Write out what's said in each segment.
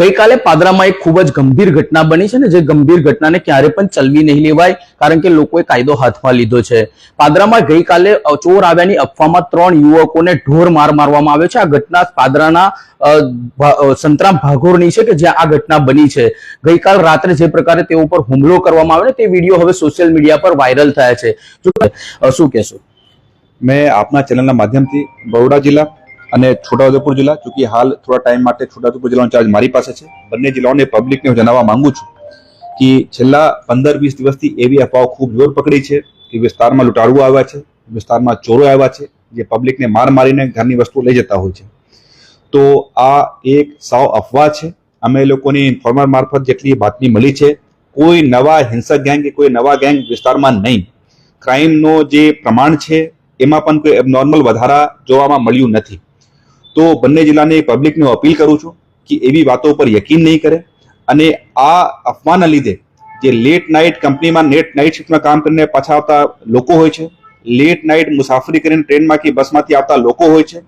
ગઈકાલે પાદરામાં એક ખૂબ જ ગંભીર ઘટના બની છે ને જે ગંભીર ઘટનાને ક્યારે પણ ચલવી નહીં લેવાય, કારણ કે લોકોએ કાયદો હાથમાં લીધો છે. પાદરામાં ગઈકાલે ચોર આવ્યાની અફવામાં ત્રણ યુવકોને ઢોર માર મારવામાં આવ્યો છે. આ ઘટના પાદરાના સંતરામ ભાગોરની છે કે જ્યાં આ ઘટના બની છે. ગઈકાલ રાત્રે જે પ્રકારે તેઓ પર હુમલો કરવામાં આવ્યો ને તે વીડિયો હવે સોશિયલ મીડિયા પર વાયરલ થયા છે. શું કહેશો? મેં આપના ચેનલના માધ્યમથી બરોડા જિલ્લા અને છોટાઉદેપુર જિલ્લા ચૂંકી હાલ થોડા ટાઈમ માટે છોટાઉદેપુર જિલ્લાનો ચાર્જ મારી પાસે છે. બંને જિલ્લાઓને પબ્લિકને હું જણાવવા માંગુ છું કે છેલ્લા પંદર વીસ દિવસથી એવી અફવાઓ ખૂબ જોર પકડી છે કે વિસ્તારમાં લૂંટારુઓ આવ્યા છે, વિસ્તારમાં ચોરો આવ્યા છે, જે પબ્લિકને માર મારીને ઘરની વસ્તુ લઈ જતા હોય છે. તો આ એક સાવ અફવા છે. અમે લોકોની ઇન્ફોર્મર મારફત જેટલી બાતમી મળી છે, કોઈ નવા હિંસક ગેંગ કે કોઈ નવા ગેંગ વિસ્તારમાં નહીં. ક્રાઇમનો જે પ્રમાણ છે, એમાં પણ કોઈ એબનોર્મલ વધારા જોવામાં મળ્યું નથી. તો બંને જિલ્લાની પબ્લિકને અપીલ કરું છું કે એવી વાતો પર યકીન નહીં કરે અને આ અફવાના લીધે જે લેટ નાઇટ કંપનીમાં નેટ નાઇટ શિફ્ટમાં કામ કરીને પાછા આવતા લોકો હોય છે લેટ નાઇટ મુસાફરી કરીને ટ્રેનમાં કે બસમાંથી આવતા લોકો હોય છે,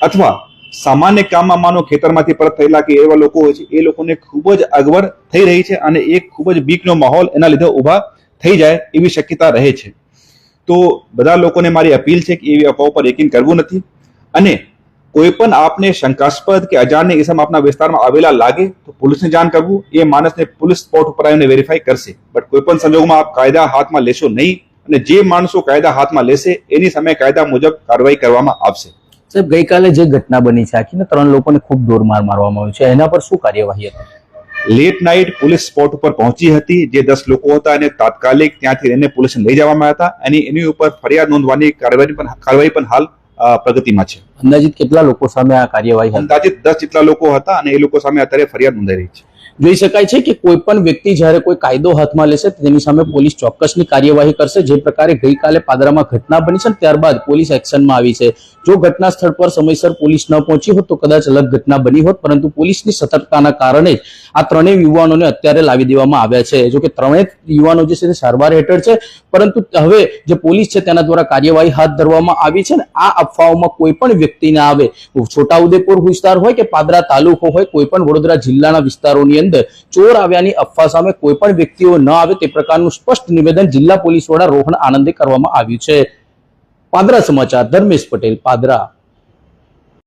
અથવા સામાન્ય કામમાં માનો ખેતરમાંથી પરત થયેલા કે એવા લોકો હોય છે, એ લોકોને ખૂબ જ અગવડ થઈ રહી છે અને એક ખૂબ જ બીકનો માહોલ એના લીધે ઊભા થઈ જાય એવી શક્યતા રહે છે. તો બધા લોકોને મારી અપીલ છે કે એવી અફવાઓ પર યકીન કરવું નથી અને કોઈ પણ આપને શંકાસ્પદ કે અજાણ્ય ઇસમ આપના વિસ્તારમાં આવેલા લાગે તો પોલીસને જાણ કરવું. એ માણસને પોલીસ સ્પોટ ઉપર આવીને વેરીફાઈ કરશે. બટ કોઈ પણ સંજોગોમાં આપ કાયદા હાથમાં લેશો નહીં અને જે માણસો કાયદા હાથમાં લેશે એની સામે કાયદા મુજબ કાર્યવાહી કરવામાં આવશે. સાહેબ ગઈકાલે જે ઘટના બની છે આખીને ત્રણ લોકોને ખૂબ દોરમાર મારવામાં આવ્યો છે. એના પર શું કાર્યવાહી હતી? લેટ નાઇટ પોલીસ સ્પોટ ઉપર પહોંચી હતી. જે દસ લોકો હતા અને તાત્કાલિક ત્યાંથી એને પોલીસને લઈ જવામાં હતા. અને એની ઉપર ફરિયાદ નોંધવાની કાર્યવાહી પણ કાર્યવાહી પણ હાલ પ્રગતિમાં છે. અંદાજિત કેટલા લોકો સામે આ કાર્યવાહી અંદાજિત દસ જેટલા લોકો હતા અને એ લોકો સામે અત્યારે ફરિયાદ નોંધાઈ રહી છે. જોઈ શકાય છે કે કોઈ પણ વ્યક્તિ જ્યારે કોઈ કાયદો હાથમાં લેશે, તેની સામે પોલીસ ચોક્કસની કાર્યવાહી કરશે. જે પ્રકારે ગઈકાલે પાદરામાં ઘટના બની છે ત્યારબાદ પોલીસ એક્શનમાં આવી છે. જો ઘટના સ્થળ પર સમયસર પોલીસ ન પહોંચી હોત તો કદાચ અલગ ઘટના બની હોત, પરંતુ પોલીસની સતર્કતાના કારણે આ ત્રણેય યુવાનોને અત્યારે લાવી દેવામાં આવ્યા છે. જો કે ત્રણેય યુવાનો જે છે તે સારવાર હેઠળ છે, પરંતુ હવે જે પોલીસ છે તેના દ્વારા કાર્યવાહી હાથ ધરવામાં આવી છે ને, આ અફવાઓમાં કોઈ પણ વ્યક્તિને આવે. છોટાઉદેપુર વિસ્તાર હોય કે પાદરા તાલુકો હોય, કોઈ પણ વડોદરા જિલ્લાના વિસ્તારોની અંદર ચોર આવ્યાની અફવા સામે કોઈ પણ વ્યક્તિઓ ન આવે તે પ્રકારનું સ્પષ્ટ નિવેદન જિલ્લા પોલીસ વડા રોહણ આનંદે કરવામાં આવ્યું છે. પાદરા સમાચાર, ધર્મેશ પટેલ, પાદરા.